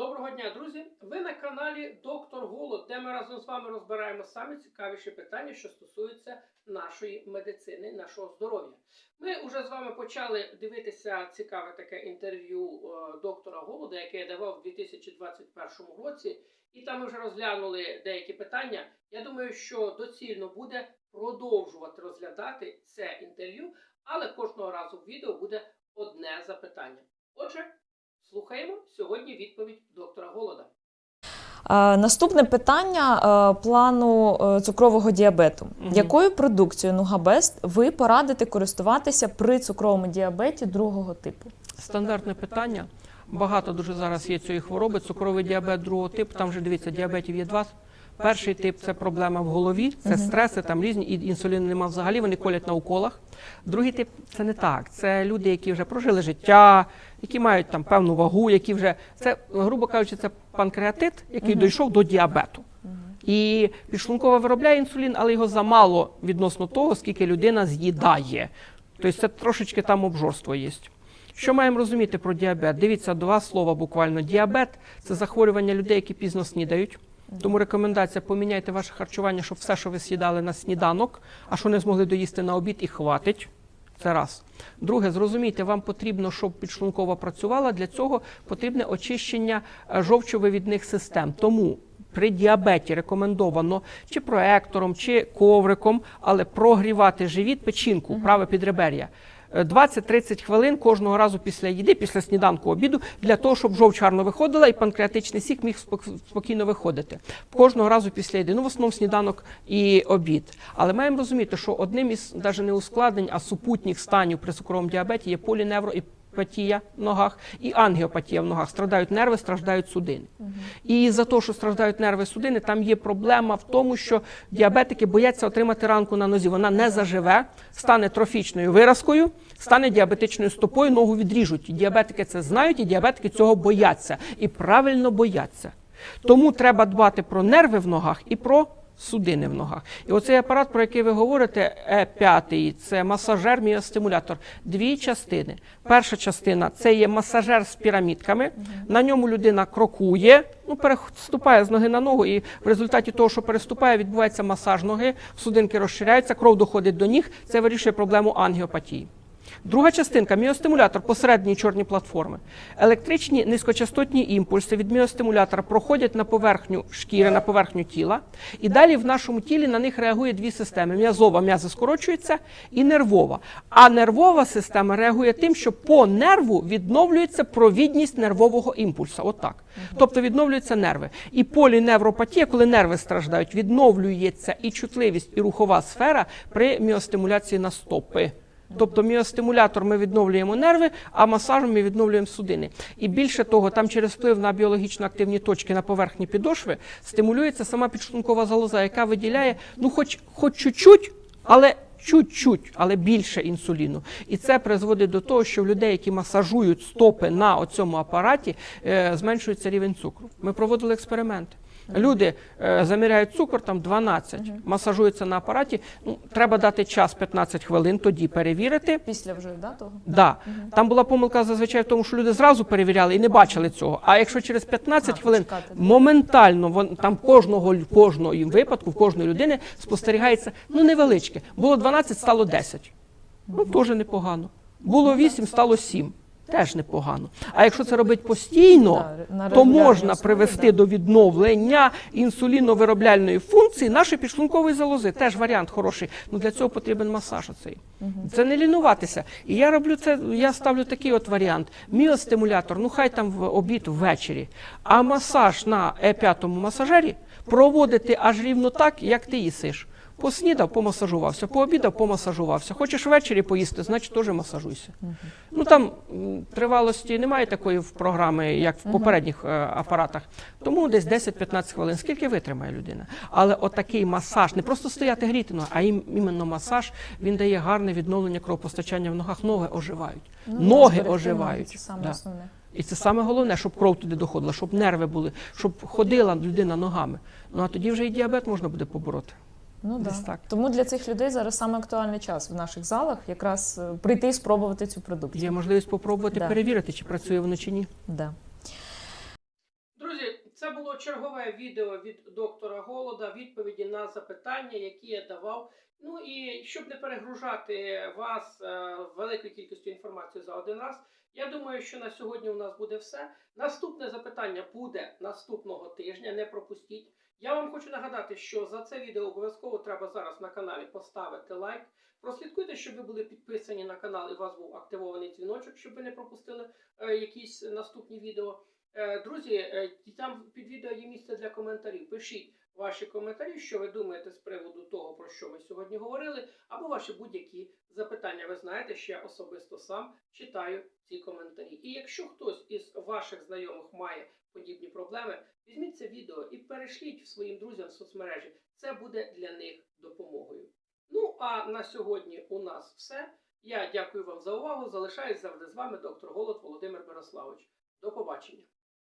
Доброго дня, друзі! Ви на каналі Доктор Голод, де ми разом з вами розбираємо саме цікавіші питання, що стосуються нашої медицини, нашого здоров'я. Ми вже з вами почали дивитися цікаве таке інтерв'ю е, доктора Голода, яке я давав у 2021 році, і там ми вже розглянули деякі питання. Я думаю, що доцільно буде продовжувати розглядати це інтерв'ю, але кожного разу в відео буде одне запитання. Отже, слухаємо сьогодні відповідь доктора Голода. Наступне питання плану е, цукрового діабету. Угу. Якою продукцією Нугабест ви порадите користуватися при цукровому діабеті другого типу? Стандартне питання. Багато дуже зараз є цієї хвороби. Цукровий діабет другого типу. Там вже дивіться, діабетів є два. Перший тип це проблема в голові, це стреси, там різні, і інсуліну нема взагалі, вони колять на уколах. Другий тип це не так. Це люди, які вже прожили життя, які мають там певну вагу, які вже це, грубо кажучи, це панкреатит, який дійшов до діабету. І підшлункова виробляє інсулін, але його замало відносно того, скільки людина з'їдає. Тобто це трошечки там обжорство є. Що маємо розуміти про діабет? Дивіться, два слова буквально. Діабет це захворювання людей, які пізно снідають. Тому рекомендація поміняйте ваше харчування, щоб все, що ви з'їдали на сніданок, а що не змогли доїсти на обід, і хватить. Це раз. Друге, зрозумійте, вам потрібно, щоб підшлункова працювала. Для цього потрібне очищення е, жовчовивідних систем. Тому при діабеті рекомендовано чи проектором, чи ковриком, але прогрівати живіт, печінку, праве підребер'я. Е, 20-30 хвилин кожного разу після їди, після сніданку обіду, для того, щоб жовч гарно виходила і панкреатичний сік міг спок- спокійно виходити. Кожного разу після їди. Ну, в основному сніданок і обід. Але маємо розуміти, що одним із навіть не ускладнень, а супутніх станів при цукровому діабеті є поліневроіпатія в ногах і ангіопатія в ногах. Страдають нерви, страждають судини. І за те, що страждають нерви судини, там є проблема в тому, що діабетики бояться отримати ранку на нозі. Вона не заживе, стане трофічною виразкою, стане діабетичною стопою, ногу відріжуть. Діабетики це знають, і діабетики цього бояться. І правильно бояться. Тому треба дбати про нерви в ногах і про судини в ногах. І оцей апарат, про який ви говорите, Е5, це масажер, міостимулятор. Дві частини. Перша частина це є масажер з пірамідками. На ньому людина крокує, ну, переступає з ноги на ногу, і в результаті того, що переступає, відбувається масаж ноги, судинки розширяються, кров доходить до ніг. Це вирішує проблему ангіопатії. Друга частинка міостимулятор посередній чорні платформи. Електричні низькочастотні імпульси від міостимулятора проходять на поверхню шкіри, на поверхню тіла, і далі в нашому тілі на них реагує дві системи: м'язова, м'язи скорочуються, і нервова. А нервова система реагує тим, що по нерву відновлюється провідність нервового імпульсу. Отак. Тобто відновлюються нерви. І поліневропатія, коли нерви страждають, відновлюється і чутливість, і рухова сфера при міостимуляції на стопи. Тобто міостимулятор ми відновлюємо нерви, а масажем ми відновлюємо судини. І більше того, там через вплив на біологічно активні точки на поверхні підошви стимулюється сама підшлункова залоза, яка виділяє ну, хоч, хоч чуть-чуть, але чуть-чуть, але більше інсуліну. І це призводить до того, що в людей, які масажують стопи на цьому апараті, е, зменшується рівень цукру. Ми проводили експерименти. Люди е, заміряють цукор там 12, масажуються на апараті. Ну, треба дати час 15 хвилин, тоді перевірити. Після вже да, того? Да. Там була помилка зазвичай в тому, що люди зразу перевіряли і не бачили цього. А якщо через 15 А, хвилин почекати, да. моментально вон, там кожного кожної випадку, в кожної людини спостерігається ну невеличке. Було 12, стало 10. Ну теж непогано. Було 8, стало 7. Теж непогано. А якщо це робить постійно, то можна привести до відновлення інсуліновиробляльної функції нашої підшлункової залози. Теж варіант хороший. Ну для цього потрібен масаж. Оцей. Це не лінуватися. І я роблю це. Я ставлю такий от варіант: міостимулятор, ну хай там в обід ввечері. А масаж на Е5 масажері проводити аж рівно так, як ти їсиш. Поснідав, помасажувався, пообідав, помасажувався. Хочеш ввечері поїсти, значить теж масажуйся. Ну там тривалості немає такої в програми, як в попередніх е, апаратах. Тому десь 10-15 хвилин. Скільки витримає людина? Але отакий масаж, не просто стояти гріти, а ім- іменно масаж, він дає гарне відновлення кровопостачання в ногах. Ноги оживають. Ну, Ноги оживають. Це саме Да. основне. І це саме головне, щоб кров туди доходила, щоб нерви були, щоб ходила людина ногами. Ну а тоді вже і діабет можна буде побороти. Ну, да. Так. Тому для цих людей зараз саме актуальний час в наших залах якраз е, прийти і спробувати цю продукцію. Є можливість попробувати Да. перевірити, чи працює воно чи ні. Да. Чергове відео від доктора Голода, відповіді на запитання, які я давав. Ну і щоб не перегружати вас е, великою кількістю інформації за один раз, я думаю, що на сьогодні у нас буде все. Наступне запитання буде наступного тижня. Не пропустіть. Я вам хочу нагадати, що за це відео обов'язково треба зараз на каналі поставити лайк. Прослідкуйте, щоб ви були підписані на канал і у вас був активований дзвіночок, щоб ви не пропустили е, якісь наступні відео. Е, Друзі, е, там під відео є місце для коментарів. Пишіть ваші коментарі, що ви думаєте з приводу того, про що ми сьогодні говорили, або ваші будь-які запитання. Ви знаєте, що я особисто сам читаю ці коментарі. І якщо хтось із ваших знайомих має подібні проблеми, візьміть це відео і перешліть своїм друзям в соцмережі. Це буде для них допомогою. Ну а на сьогодні у нас все. Я дякую вам за увагу. Залишаюсь завжди з вами, доктор Голод Володимир Мирославович. До побачення.